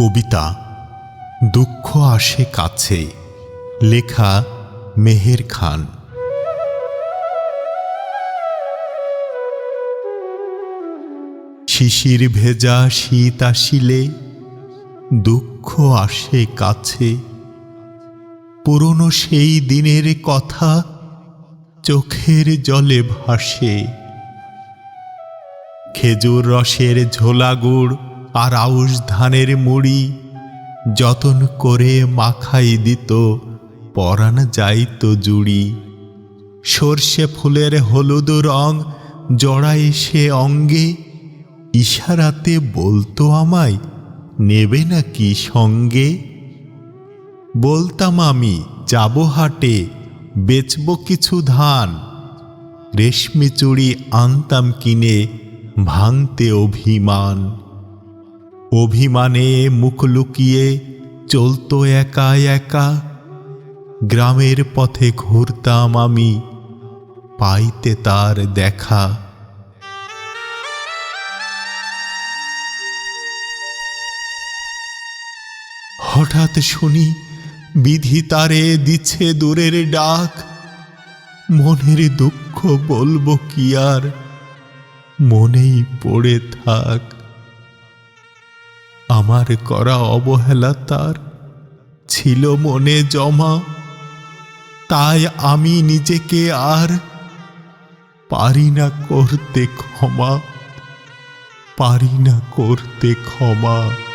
কবিতা, দুঃখ আসে কাছে, লেখা মেহের খান। শিশির ভেজা শীত আসিলে, দুঃখ আসে কাছে। পুরনো সেই দিনের কথা চোখের জলে ভাসে। খেজুর রসের ঝোলা গুড় আর আউশ ধানের মুড়ি যতন করে মাখাই দিত, পরাণ যাইত জুড়ি। সর্ষে ফুলের হলুদ রং জড়াই সে অঙ্গে, ইশারাতে বলতো আমায়, নেবে নাকি সঙ্গে? বলতাম আমি, যাব হাটে, বেচব কিছু ধান। রেশমি চুড়ি আনতাম কিনে, ভাঙতে অভিমান। অভিমানে মুখ লুকিয়ে চলতো একা একা। গ্রামের পথে ঘুরতাম আমি, পাইতে তার দেখা। হঠাৎ শুনি, বিধি তারে দিচ্ছে দূরের ডাক। মনের দুঃখ বলব কি আর, মনেই পড়ে থাক। আমার করা অবহেলা তার ছিল মনে জমা। তাই আমি নিজেকে আর পারি না করতে ক্ষমা, পারি না করতে ক্ষমা।